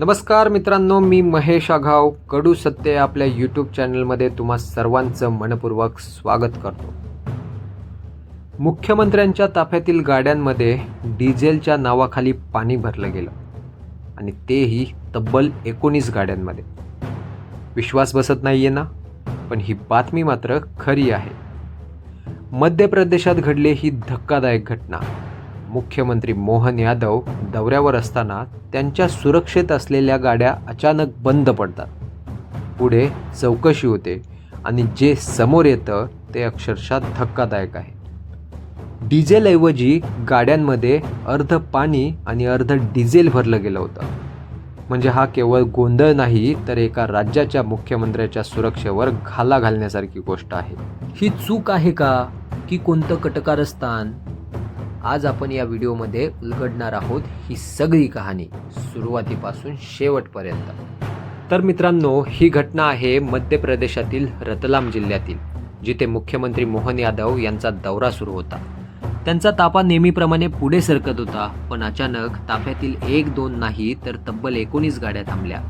नमस्कार मित्रांनो मी महेश आघाव कडू सत्य आपल्या यूट्यूब चॅनलमध्ये तुम्हा सर्वांचं मनपूर्वक स्वागत करतो. मुख्यमंत्र्यांच्या ताफ्यातील गाड्यांमध्ये डिझेलच्या नावाखाली पाणी भरलं गेलं आणि तेही तब्बल एकोणीस गाड्यांमध्ये. विश्वास बसत नाही आहे ना? पण ही बातमी मात्र खरी आहे. मध्य प्रदेशात घडली ही धक्कादायक घटना. मुख्यमंत्री मोहन यादव दौऱ्यावर असताना त्यांच्या सुरक्षेत असलेल्या गाड्या अचानक बंद पडतात. पुढे चौकशी होते आणि जे समोर येतं ते अक्षरशः धक्कादायक आहे. डिझेलऐवजी गाड्यांमध्ये अर्ध पाणी आणि अर्ध डिझेल भरलं गेलं होतं. म्हणजे हा केवळ गोंधळ नाही तर एका राज्याच्या मुख्यमंत्र्याच्या सुरक्षेवर घाला घालण्यासारखी गोष्ट आहे. ही चूक आहे का? की कोणतं कटकारस्थान आज आपण या व्हिडिओमध्ये उलगडणार आहोत ही सगळी कहाणी सुरुवातीपासून शेवटपर्यंत. तर मित्रांनो ही घटना आहे मध्य प्रदेशातील रतलाम जिल्ह्यातील जिथे मुख्यमंत्री मोहन यादव यांचा दौरा सुरू होता. त्यांचा तापा नेहमीप्रमाणे पुढे सरकत होता पण अचानक ताफ्यातील एक दोन नाही तर तब्बल एकोणीस गाड्या थांबल्या.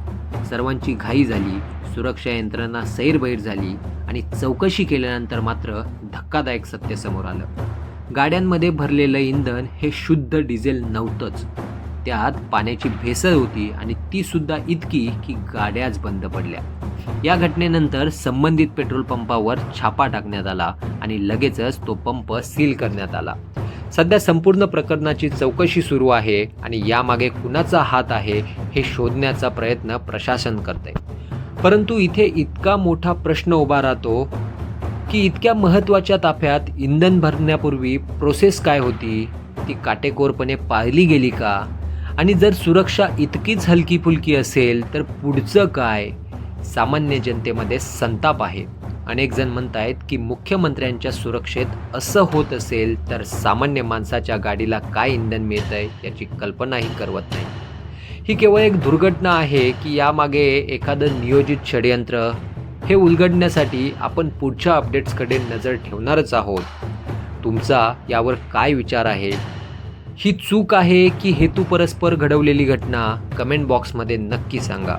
सर्वांची घाई झाली सुरक्षा यंत्रणा सैरबैर झाली आणि चौकशी केल्यानंतर मात्र धक्कादायक सत्य समोर आलं. गाड्यांमध्ये भरलेलं इंधन हे शुद्ध डिझेल नव्हतंच. त्यात पाण्याची भेसळ होती आणि ती सुद्धा इतकी की गाड्याच बंद पडल्या. या घटनेनंतर संबंधित पेट्रोल पंपावर छापा टाकण्यात आला आणि लगेचच तो पंप सील करण्यात आला. सध्या संपूर्ण प्रकरणाची चौकशी सुरू आहे आणि यामागे कुणाचा हात आहे हे शोधण्याचा प्रयत्न प्रशासन करते परंतु इथे इतका मोठा प्रश्न उभा राहतो की इतक्या महत्त्वाच्या ताफ्यात इंधन भरण्यापूर्वी प्रोसेस काय होती? ती काटेकोरपणे पाळली गेली का? आणि जर सुरक्षा इतकीच हलकी फुलकी असेल तर पुढचं काय? सामान्य जनतेमध्ये संताप आहे. अनेक जण आहेत की मुख्यमंत्र्यांच्या सुरक्षेत असं होत असेल तर सामान्य माणसाच्या गाडीला काय इंधन मिळतंय याची कल्पनाही करवत नाही. ही केवळ एक दुर्घटना आहे की यामागे एखादं नियोजित षडयंत्र हे उलगडण्यासाठी आपण पुढच्या अपडेट्सकडे नजर ठेवणारच आहोत. तुमचा यावर काय विचार आहे? ही चूक आहे की हेतू परस्पर घडवलेली घटना? कमेंट बॉक्समध्ये नक्की सांगा.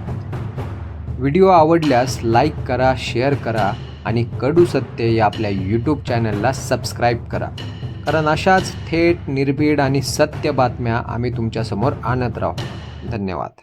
व्हिडिओ आवडल्यास लाईक करा शेअर करा आणि कडू सत्य या आपल्या यूट्यूब चॅनलला सबस्क्राईब करा. कारण अशाच थेट निर्भीड आणि सत्य बातम्या आम्ही तुमच्यासमोर आणत राहू. धन्यवाद.